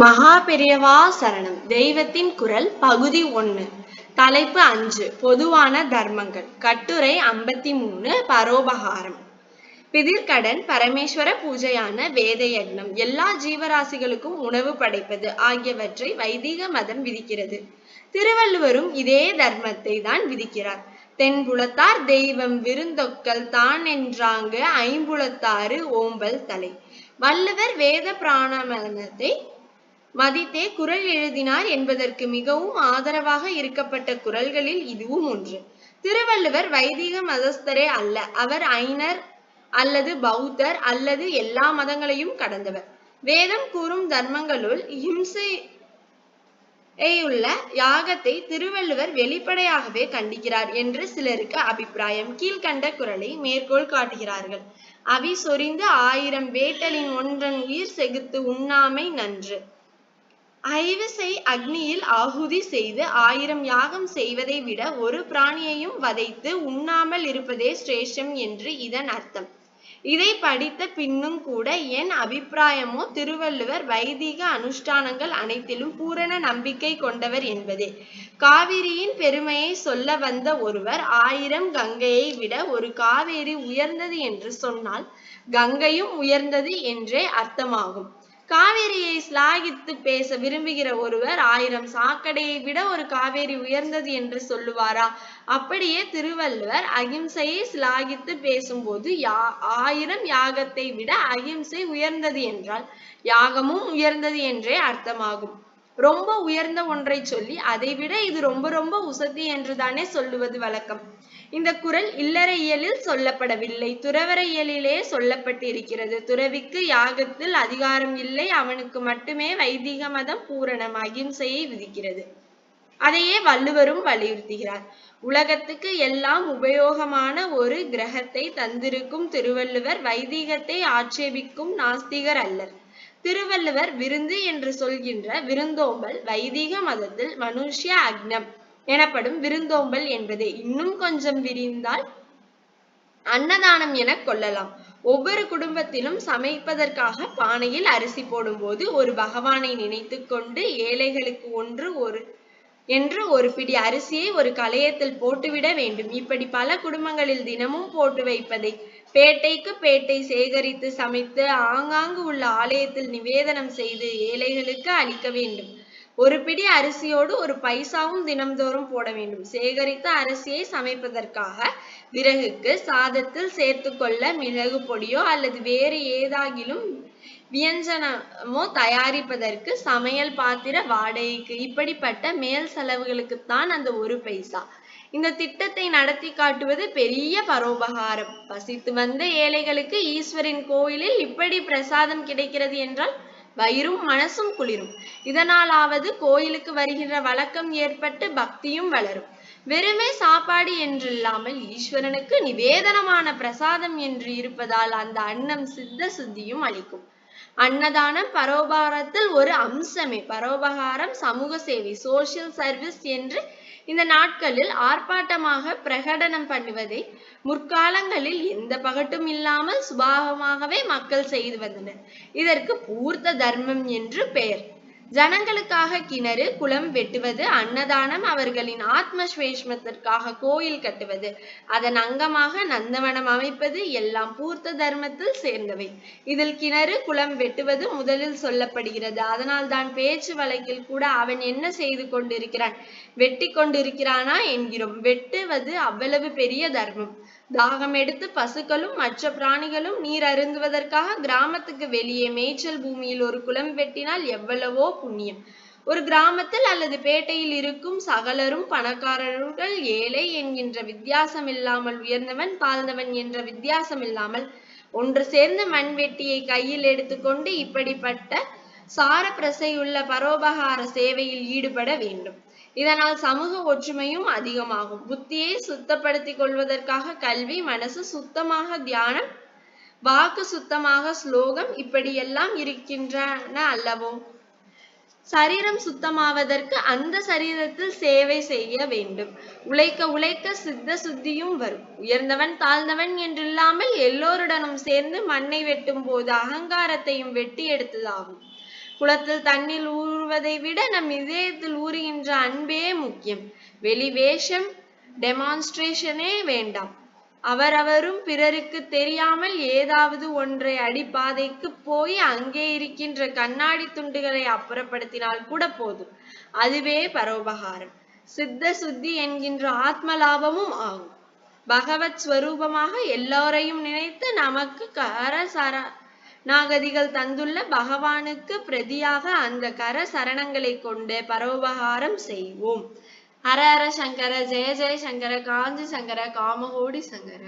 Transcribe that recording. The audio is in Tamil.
மகா பெரியவா சரணம். தெய்வத்தின் குரல் பகுதி ஒண்ணு தலைப்பு அஞ்சு. பொதுவான தர்மங்கள். கட்டுரை ஐம்பத்தி மூணு பரோபகாரம். பிதிர்கடன் பரமேஸ்வர பூஜையான வேத யக்னம் எல்லா ஜீவராசிகளுக்கும் உணவு படைப்பது ஆகியவற்றை வைதிக மதம் விதிக்கிறது. திருவள்ளுவரும் இதே தர்மத்தை தான் விதிக்கிறார். தென்புலத்தார் தெய்வம் விருந்தொக்கல் தான் என்றாங்க ஐம்புலத்தாறு ஓம்பல் தலை. வள்ளுவர் வேத பிராணமனத்தை மதித்தே குரல் எழுதினார் என்பதற்கு மிகவும் ஆதரவாக இருக்கப்பட்ட குரல்களில் இதுவும் ஒன்று. திருவள்ளுவர் வைதிக மதஸ்தரே அல்ல. அவர் ஐனர் அல்லது பௌத்தர் அல்லது எல்லா மதங்களையும் கடந்தவர். வேதம் கூறும் தர்மங்களுள் இம்சை உள்ள யாகத்தை திருவள்ளுவர் வெளிப்படையாகவே கண்டிக்கிறார் என்று சிலருக்கு அபிப்பிராயம். கீழ்கண்ட குரலை மேற்கோள் காட்டுகிறார்கள். அவி சொரிந்து ஆயிரம் வேட்டலின் ஒன்றன் உயிர் செகுத்து உண்ணாமை நன்று. ஐவு செய் அக்னியில் ஆகுதி செய்து ஆயிரம் யாகம் செய்வதை விட ஒரு பிராணியையும் வதைத்து உண்ணாமல் இருப்பதே சிரேஷ்டம் என்று இதன் அர்த்தம். இதை படித்த பின்னும் கூட என் அபிப்பிராயமோ திருவள்ளுவர் வைதிக அனுஷ்டானங்கள் அனைத்திலும் பூரண நம்பிக்கை கொண்டவர் என்பதே. காவிரியின் பெருமையை சொல்ல வந்த ஒருவர் ஆயிரம் கங்கையை விட ஒரு காவேரி உயர்ந்தது என்று சொன்னால் கங்கையும் உயர்ந்தது என்றே அர்த்தமாகும். காவேரியை சிலாகித்து பேச விரும்புகிற ஒருவர் ஆயிரம் சாக்கடையை விட ஒரு காவேரி உயர்ந்தது என்று சொல்லுவாரா? அப்படியே திருவள்ளுவர் அகிம்சையை சிலாகித்து பேசும்போது யா ஆயிரம் யாகத்தை விட அகிம்சை உயர்ந்தது என்றால் யாகமும் உயர்ந்தது என்றே அர்த்தமாகும். ரொம்ப உயர்ந்த ஒன்றை சொல்லி அதை விட இது ரொம்ப ரொம்ப உசதி என்று தானே சொல்லுவது வழக்கம். இந்த குரல் இல்லற இயலில் சொல்லப்படவில்லை. துறவர இயலிலே சொல்லப்பட்டிருக்கிறது. துறவிக்கு யாகத்தில் அதிகாரம் இல்லை. அவனுக்கு மட்டுமே வைதிக மதம் பூரணம் அகிம்சையை விதிக்கிறது. அதையே வள்ளுவரும் வலியுறுத்துகிறார். உலகத்துக்கு எல்லாம் உபயோகமான ஒரு கிரகத்தை தந்திருக்கும் திருவள்ளுவர் வைதிகத்தை ஆட்சேபிக்கும் நாஸ்திகர் அல்லர். திருவள்ளுவர் விருந்து என்று சொல்கின்ற விருந்தோம்பல் வைதிக மதத்தில் மனுஷ்ய அக்னம். எனப்படும் விருந்தோம்பல் என்பதே. இன்னும் கொஞ்சம் விரிந்தால் அன்னதானம் என கொள்ளலாம். ஒவ்வொரு குடும்பத்திலும் சமைப்பதற்காக பானையில் அரிசி போடும்போது ஒரு பகவானை நினைத்து கொண்டு ஏழைகளுக்கு ஒன்று ஒரு என்று ஒரு பிடி அரிசியை ஒரு கலையத்தில் போட்டுவிட வேண்டும். இப்படி பல குடும்பங்களில் தினமும் போட்டு வைப்பதை பேட்டைக்கு பேட்டை சேகரித்து சமைத்து ஆங்காங்கு உள்ள ஆலயத்தில் நிவேதனம் செய்து ஏழைகளுக்கு அளிக்க வேண்டும். ஒரு பிடி அரிசியோடு ஒரு பைசாவும் தினம்தோறும் போட வேண்டும். சேகரித்த அரிசியை சமைப்பதற்காக விறகுக்கு சாதத்தில் சேர்த்து கொள்ள மிளகு பொடியோ அல்லது வேறு ஏதாகிலும் வியஞ்சனமோ தயாரிப்பதற்கு சமையல் பாத்திர வாடகைக்கு இப்படிப்பட்ட மேல் செலவுகளுக்குத்தான் அந்த ஒரு பைசா. இந்த திட்டத்தை நடத்தி காட்டுவது பெரிய பரோபகாரம். பசித்து வந்த ஏழைகளுக்கு ஈஸ்வரின் கோயிலில் இப்படி பிரசாதம் கிடைக்கிறது என்றால் வயிறும் மனசும் குளிரும். இதனாலாவது கோயிலுக்கு வருகின்ற வழக்கம் ஏற்பட்டு பக்தியும் வளரும். வெறுமே சாப்பாடு என்றில்லாமல் ஈஸ்வரனுக்கு நிவேதனமான பிரசாதம் என்று இருப்பதால் அந்த அன்னம் சித்த சுத்தியும் அளிக்கும். அன்னதானம் பரோபகாரத்தில் ஒரு அம்சமே. பரோபகாரம் சமூக சேவை சோசியல் சர்வீஸ் என்று இந்த நாட்களில் ஆர்ப்பாட்டமாக பிரகடனம் பண்ணுவதை முற்காலங்களில் எந்த பகட்டும் இல்லாமல் சுபாவமாகவே மக்கள் செய்து வந்தனர். இதற்கு பூர்த்த தர்மம் என்று பெயர். ஜனங்களுக்காக கிணறு குளம் வெட்டுவது அன்னதானம் அவர்களின் ஆத்ம சுவேஷ்மத்திற்காக கோயில் கட்டுவது. அதன் அங்கமாக நந்தவனம் அமைப்பது எல்லாம் பூர்த்த தர்மத்தில் சேர்ந்தவை. இதில் கிணறு குளம் வெட்டுவது முதலில் சொல்லப்படுகிறது. அதனால் தான் பேச்சு வழக்கில் கூட அவன் என்ன செய்து கொண்டிருக்கிறான்? வெட்டி கொண்டிருக்கிறானா என்கிறோம். வெட்டுவது அவ்வளவு பெரிய தர்மம். தாகம் எடுத்து பசுக்களும் மற்ற பிராணிகளும் நீர் அருந்துவதற்காக கிராமத்துக்கு வெளியே மேய்ச்சல் பூமியில் ஒரு குளம் வெட்டினால் எவ்வளவோ புண்ணியம். ஒரு கிராமத்தில் அல்லது பேட்டையில் இருக்கும் சகலரும் பணக்காரர்கள் ஏழை என்கின்ற வித்தியாசம் இல்லாமல் உயர்ந்தவன் தாழ்ந்தவன் என்ற வித்தியாசம் இல்லாமல் ஒன்று சேர்ந்து மண் வெட்டியை கையில் எடுத்துக்கொண்டு இப்படிப்பட்ட சார பிரசையுள்ள பரோபகார சேவையில் ஈடுபட வேண்டும். இதனால் சமூக ஒற்றுமையும் அதிகமாகும். புத்தியை சுத்தப்படுத்திக் கொள்வதற்காக கல்வி மனசு சுத்தமாக தியானம் வாக்கு சுத்தமாக ஸ்லோகம் இப்படியெல்லாம் இருக்கின்றன அல்லவோ? சரீரம் சுத்தமாவதற்கு அந்த சரீரத்தில் சேவை செய்ய வேண்டும். உழைக்க உழைக்க சித்த சுத்தியும் வரும். உயர்ந்தவன் தாழ்ந்தவன் என்றில்லாமல் எல்லோருடனும் சேர்ந்து மண்ணை வெட்டும் போது அகங்காரத்தையும் வெட்டி எடுத்ததாகும். குளத்தில் தண்ணீர் ஊறுவதை விட நம் இதயத்தில் ஊறுகின்ற அன்பே முக்கியம். வெளி வேஷம் டெமான்ஸ்ட்ரேஷனே வேண்டாம். அவரவரும் பிறருக்கு தெரியாமல் ஏதாவது ஒன்றை அடிப்பாதைக்கு போய் அங்கே இருக்கின்ற கண்ணாடி துண்டுகளை அப்புறப்படுத்தினால் கூட போதும். அதுவே பரோபகாரம். சித்த சுத்தி என்கின்ற ஆத்ம லாபமும் ஆகும். பகவத் ஸ்வரூபமாக எல்லோரையும் நினைத்து நமக்கு கர நாகதிகள் தந்துள்ள பகவானுக்கு பிரதியாக அந்த கர சரணங்களை கொண்டு பரோபகாரம் செய்வோம். ஹர ஹர சங்கர ஜெய ஜெய சங்கர காஞ்சி சங்கர காமகோடி சங்கர.